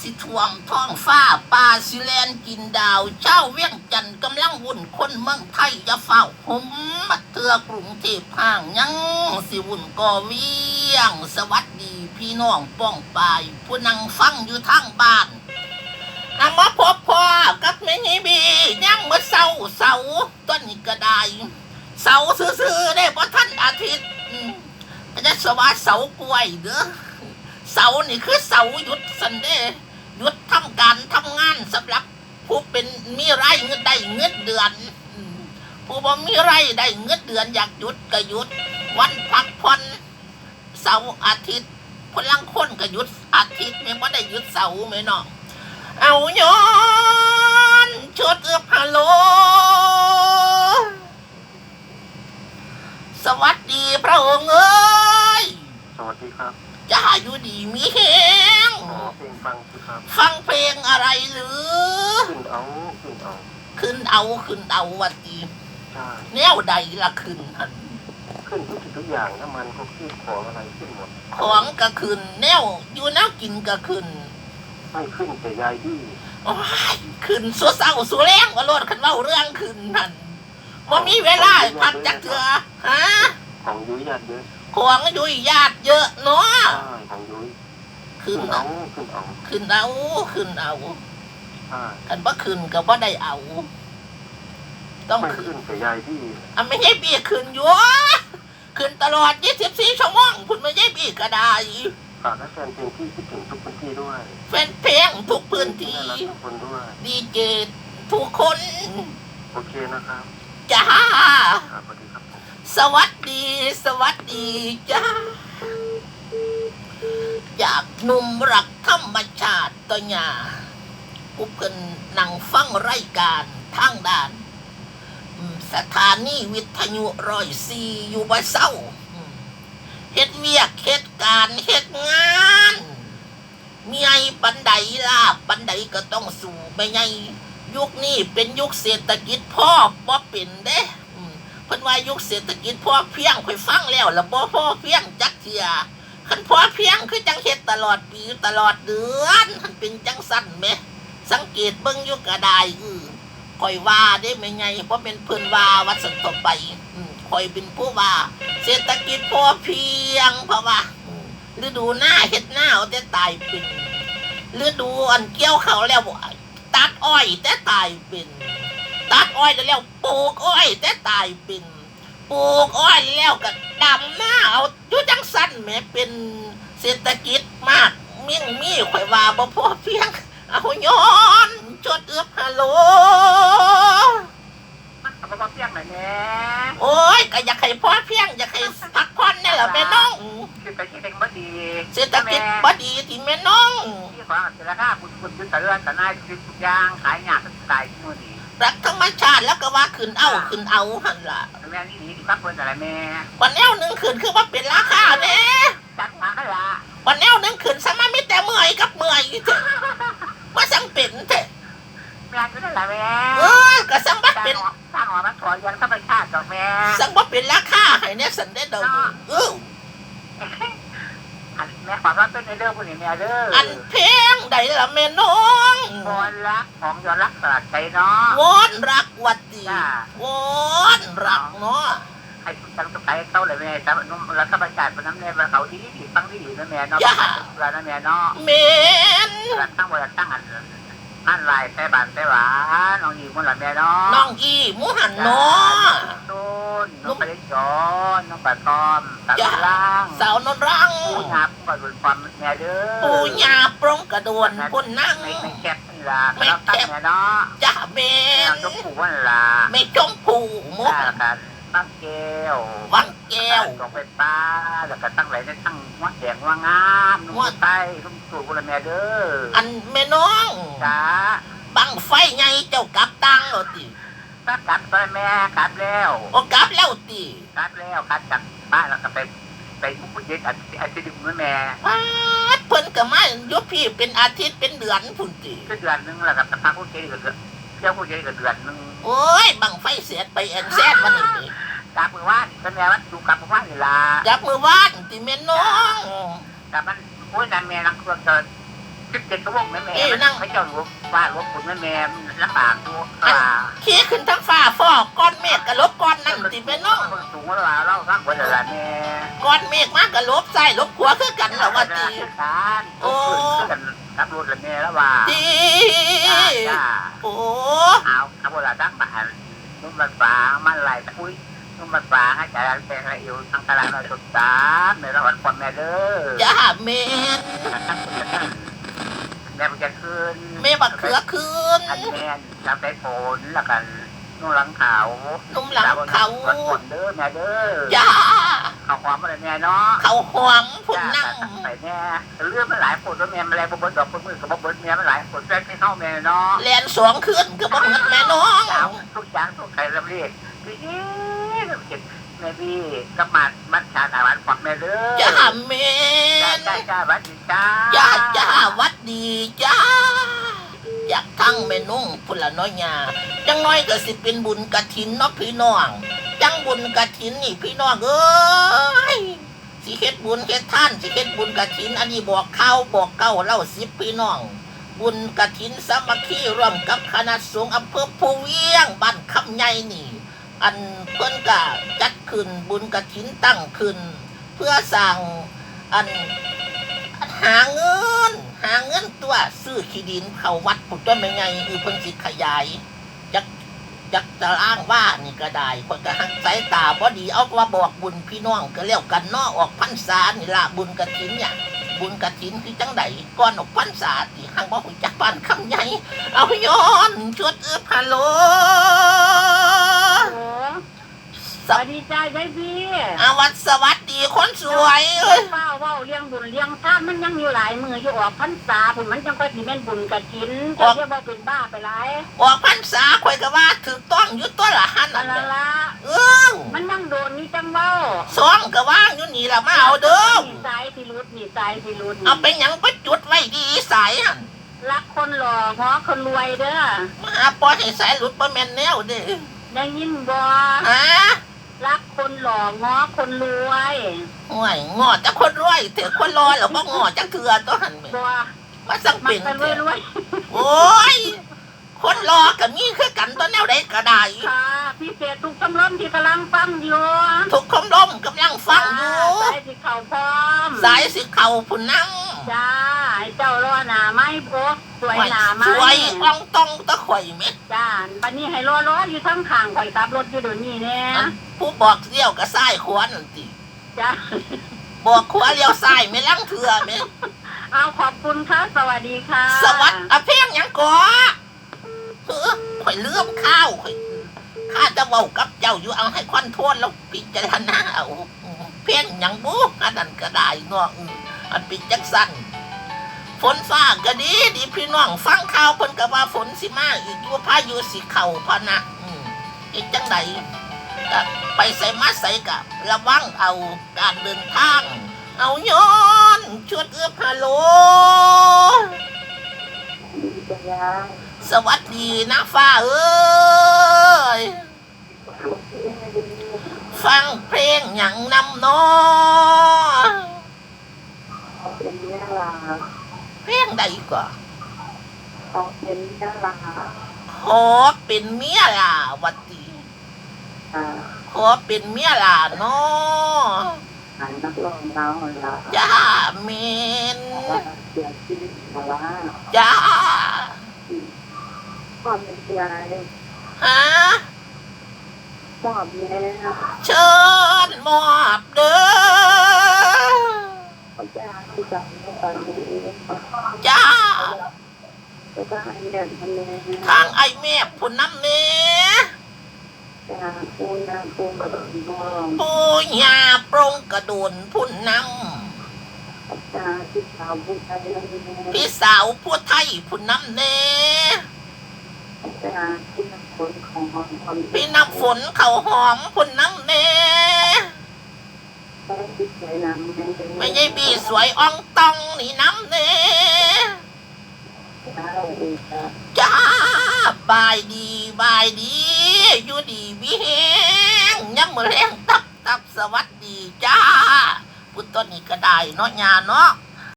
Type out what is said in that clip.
สิท่วมท้องฟ้าป่าสิแลนกินดาว เจ้าเวียงจันทน์กำลังวุ่นคนเมืองไทยจะเฝ้าผมมาเตือกรุงเทพห่างยังสิวุ่นก่อเวียง สวัสดีพี่น้องป้องปายผู้นั่งฟังอยู่ทางบ้านอามาพบพ่อกับแม่นีบียังเมื่อเสาเสาต้นนี้ก็ไดเสาซื่อๆได้เพราะท่านอาทิตย์จะสวัสดิ์เสากล้วยเด้อ สาร์นี่คือเสาร์หยุดสันเดย์หยุดทำการทำงานสำหรับผู้เป็นมีไรเงินได้เงินเดือน ผู้บ่มีไรได้เงินเดือนอยากหยุดก็หยุด วันพักผ่อนเสาร์อาทิตย์พลังคนก็หยุดอาทิตย์ไม่ว่าได้หยุดเสาร์ไหมน้องเอาย้อนชดเอือบฮัลโหลสวัสดีพระองค์เอ้ สวัสดีครับ จะอยู่ดีมีแหงขอเพลงฟังสิครับฟังเพลงอะไรหรือ ขึ้นเอาขึ้นเอาขึ้นเอาขึ้นเอาวัดดีใช่แนวใดละขึ้นหั่นขึ้นทุกสิ่งทุกอย่างน้ำมันก็ขึ้นของอะไรขึ้นหมดของก็ขึ้นแนวอยู่แนวกินก็ขึ้นไม่ขึ้นแต่ยายที่โอ้ยขึ้นสัวเศร้าสัวแรงว่าโลดคันเว่าเรื่องขึ้นนั่นว่ามีเวลาพักจักเถื่อฮะ ของยุ้ยญาติเยอะ ของอยู่ญาติเยอะเนาะใช่ของยุ้ยขึ้ขึ้นนเอาเอาขึ้นเอาขึ้นเอาขึ้นเอาใช่คันบ่ขึ้นก็บ่ได้เอา ต้องไม่ขึ้นขึ้นแต่ยายที่อะไม่ใช่ปีขึ้นอยู่ขึ้นตลอด24ชั่วโมงคุณไม่ใช่ปีก็ได้ฝากและแฟนเพลงที่คิดถึงทุกพื้นที่ด้วยแฟนเพลงทุกพื้นที่น่ารักทุกคนด้วย ดีเจทุกคน โอเคนะครับ จ้าครับ สวัสดี สวัสดีจ้าจากหนุ่มรักธรรมชาติตัวหยากูเพิ่นนั่งฟังรายการทางด้าน สถานีวิทยุร้อยซีอยู่บ่เศร้าเฮ็ดเวียกเฮ็ดการเฮ็ดงานมีไอ้ปันใดล่ะปันใดก็ต้องสู่ไม่ไงยุคนี้เป็นยุคเศรษฐกิจพ่อบ่เป็นเด้อ เพิ่นว่ายุคเศรษฐกิจพอเพียงค่อยฟังแล้วล้วบ่พอเพียงจักเทียคันพอเพียงคือจังเฮ็ดตลอดปีตลอดเดือนมันเป็นจังสั่นแหมสังเกตเบิ่งอยู่ก็ได้อือข่อยว่าได้แม่ไงเพราะเป็นเพิ่นว่าวัดสันต่อไปอืมข่อยเป็นผู้ว่า เศรษฐกิจพอเพียงเพราะว่าอืมฤดูหน้าเฮ็ดหน้าเอาแต่ตายเป็นฤดูอันเกี่ยวเขาแล้วบ่ตัดอ้อยแต่ตายเป็น ตัดอ้อยแล้วปลูกอ้อยแต่ตายเป็นปลูกอ้อยแล้วก็ดำหน้าเอาอยู่จังสั้นแหมเป็นเศรษฐกิจมากเมี่ยงมีข่อยว่าบ่พอเพียง เอาย้อนจดเอือบฮัลโหลมันก็บ่เพียงเลยแหน่โอ้ยก็อยากให้พอเพียงอยากให้พักผ่อนนี่แหละแม่น้องคือไปที่เด็กบ่ดีเศรษฐกิจบ่ดีที่แม่น้องที่ของเสราคาบุญบุญบุญตะเรือนตะนายทุกอย่างขายยากขายนู่นนี่ รักธรรมชาติแล้วก็ว่าขึ้นเอาขึ้นเอาหั่นล่ะแม่นี่นี่ที่พักเพิ่นอะไรแม่วันแนวหนึงขึ้นคือว่าเป็นราคาแน่จัดมาก็ละวันแนวหนึงขึ้นสมามิแต่เมื่อยกับเมื่อยเถอะว่าสังเป็นเถอะแม่ก็ได้ละแม่เออก็สังบ่สร้างเป็นหัวสร้างหัวมันถอยยังธรรมชาติดอกแม่สังบ่เป็นราคาให้เนี่ยสันได้ดอกเอออัน แม่ขอรับเป็นในเรื่องพวกนี้แม่เด้ออันเพลงใดล่ะแม่น้องบอลรักของยอดรักสลัดใจเนาะวอนรักวัดดีจ้าวอนรักเนาะให้จังต้องไปเข้าเลยแม่จ้านุ่มรักธรรมชาติเป็นน้ำแน่เขาดีดีฟังดีดีนะแม่เนาะแล้วนะแม่เนาะเมนเราตั้งบริตั้งอัน อันลายแต่บานแต่หวานน้องอีมันหลับแม่เนาะน้องอีหมูหันเนาะต้นน้องไปจอนน้องปลาทอมตาล่างสาวนนรังปูหยาบก็ดุนความแม่เด้อปูยาปรงกระโดวนคนนั่งไม่ไม่แคบนี่ล่ะเราตั้งแม่เนาะจ้าเมแม่นชมพูวันล่ะไม่ชมพูหมูถ้ากันตั้งแก้ววัง แก้วตรงไปป้าแล้วก็ตั้งไหลในตั้งวัดแดงว่างามนุ่มใต้ทุ่มสูบุรแม่เด้ออันแม่น้องจ้าบังไฟไงเจ้ากลับตังเอาติถ้ากลับไปแม่กลับแล้วโอ้กลับแล้วติคัดแล้วคัดจากบ้านแล้วก็ไปไปมุกเย็ดอันอันที่ดึงมือแม่ปาดเพิ่นก็มาอยู่พี่เป็นอาทิตย์เป็นเดือนพุ่นติก็เดือนนึงแล้วก็พักผู้เย็ดก็เจ้าผู้เย็ดก็เดือนนึงโอ้ยบังไฟเสียดไปแอนแซดวันนี้ติ กลับมือว่านก็แม่ว่าดูกลับมือว่านนี่ล่ะกลับมือว่านติแม่น้องกลับมันโอ้ยนั่นแม่นักเครื่องจะสิบเจ็ดชั่วโมงแม่แม่พระเจ้าหลวงว่าหลวงปู่แม่แม่ลำบากดูว่าขี่ขึ้นทั้งฟ้าฟอกก้อนเมฆกะลบก้อนนั่นติแม่น้องสูงว่าเราสร้างไว้แล้วแม่ก้อนเมฆมากกะลบใส่ลบขวาคือกันเหรอว่าตีการโอ้กันขับรถแล้วแม่แล้วว่าตีจ้าโอ้เอาขับรถดักบ้านนุ่มมันฟ้ามันไหลตะคุย นุ่มมันฟ้าให้ใจเป็นอะไรอยู่ทางตลาดเราสุดตาในระหว่างคนแม่เด้อจ้าเมนแม่มันจะขึ้นเมบักเขือคืนอันแม่จำได้ผลแล้วกันนุ่งหลังขาวนุ่มหลังเขาฝนเด้อแม่เด้อจ้าเขาความอะไรแม่เนาะเขาหวงผุนนั่งใส่แม่เรื่องมันหลายผลว่าแม่มันแรงบ่เบิดดอกบ่มือกับบ่เบิดแม่มันหลายผลแรกที่เข้าแม่เนาะเรียนสวงขึ้นก็บอกเงินแม่น้องทุกอย่างทุกใครลำเรียกพี่เอ๊ะ แม่พี่ก็มามัดชาตาวันฝักแม่เด้อจ้าเมจ้านจ้าจ้าวัดดีจ้าจ้าจ้าวัดดีจ้าอยากทั้งแม่นุ่งพุ่นละน้อยยาจังน้อยก็สิเป็นบุญกระถินเนาะพี่น้องจังบุญกระถินนี่พี่น้องเอ้ยสิเฮ็ดบุญเฮ็ดท่านสิเฮ็ดบุญกระถิน อันนี้บอกข้าวบอกเก้าเล่าสิบพี่น้อง บุญกระถินสามัคคีร่วมกับคณะสงฆ์อำเภอภูเวียงบ้านคำใหญ่นี่ อันเพิ่นก็จัดขึ้นบุญกระถินตั้งขึ้น เพื่อสั่งอันหาเงิน หาเงินตัวซื้อขี้ดินเขาวัดปุตต้นไม่ไงคือเพิ่นสิขยายจักจักจะอ้างว่านี่ก็ได้คนก็หักสายตาบ่ดีเอาว่าบอกบุญพี่น้องก็แล้วกันเนาะออกพรรษานี่ละบุญกระถินเนี่ยบุญกระถินคือจังไดก่อนออกพรรษาที่หังบ่ฮู้จักบ้านคำใหญ่เอาย้อนชวดเอื้อฮัลโล สวัสดีจ้ายายพี่อาวัดสวัสดีคนสวยเอ้ยเฝ้าเว้าเลี้ยงบุญเลี้ยงท่านมันยังอยู่หลายมืออยู่ออกพรรษาผมมันจังก็สิแม่นบุญกระถินก็เรียกว่าเป็นบ้าไปหลายออกพรรษาข่อยก็ว่าถูกต้องอยู่ตัวละหันอันั่นนละแหละละเอ้งมันยังโดนนี่จังเว้าสองก็ว่างอยู่นี่ละมาเอาเด้อนี่สายที่รุดนี่สายที่รุดเอาไปหยังไปจุดไว้ดีสายหันรักคนหล่อง้อคนรวยเด้อมาหาปล่อยให้สายหลุดบ่แม่นแนวเด้อได้ยินบ่ฮะ รักคนหล่อง้อคนรวยโอ้ยงอจักคนรวยเถอะคนรอแล้วบ่งอจักเถื่อตัวหันแม่บ่มาสังมัเป็กนกันรเถวยอะรวยโอ้ยคนรอก็มีคือกันตัวแนวใดก็ได้ๆค่ะพี่เศษทุกตำรมที่กำลังฟังอยู่ทุกคมลมกำลังฟังอยู่สายที่เขาพร้อมสายสิเข้าพุ่นนั่งจ้าไอ้เจ้ารอหนาไม้โพก สวยหนาไม้สวยอ่องต้องตะข่อยเม็ดจ้าปันนี้ให้รอรออยู่ทั้งข้างข่อยขับรถอยู่เดี๋ยวนี้เนี่ยอันผู้บอกเลี้ยวก็ซ้ายขวานั่นติจ้าบอกขวาเลี้ยวซ้ายไม่ลังเถื่อแม่เอาขอบคุณค่ะสวัสดีค่ะ สวัสดีอะเพียงหยังก่อเออข่อยเลื่อมข้าวข่อยข้าจะเว้ากับเจ้าอยู่เอาให้ควันโทษแล้วพิจารณาเอาเพียงหยังบุอันนั้นก็ได้เนาะอืมอันปิดจักสัน ฝนฟ้าก็ดีดีพี่น้องฟังข่าวเพิ่นก็ว่าฝนสิมาอีกอยู่พายุสิเข้าพะนะอืมเฮ็ดจังไดก็ไปใส่มาใส่กับระวังเอาการเดินทาง เอาย้อนชวดเอื้อพะโล สวัสดีนะฟ้าเอ้ย ฟังเพลงอย่งนำเนอ เป็นเนื้อลาเพลงใดกว่าออกเป็นเนื้อลาขอเป็นเมียลาวัดดีอ่าขอเป็นเมียลาเนอหายนักร้องเราละจ้าเมนว่าเสียชีวิตมาละจ้าความเป็นใจฮะความแม่เชิญมอบเด้อพระเจ้าทาพระเจ้าเดินทะเลทางไอแม่ผุนน้ำเนจ้าปูนาปูกระดูกมปูยาปรงกระโดนพุ่นน้พระเจ้าที่สาวผู้ชายแล้วำพี่สาวผู้ไทยพุ่นน้ำเน่พี่น้ำฝนเขาหอมพุ่นน้ำเน พระที่สวยน้ำ ไม่ใช่บีสวยอ่องตองนี่น้ำเน่จ้าบายดีบายดี อยู่ดีวิเฮงย้ำมือแรงตับตับสวัสดีจ้าพุทธนี่ก็ได้เนาะยาเนาะ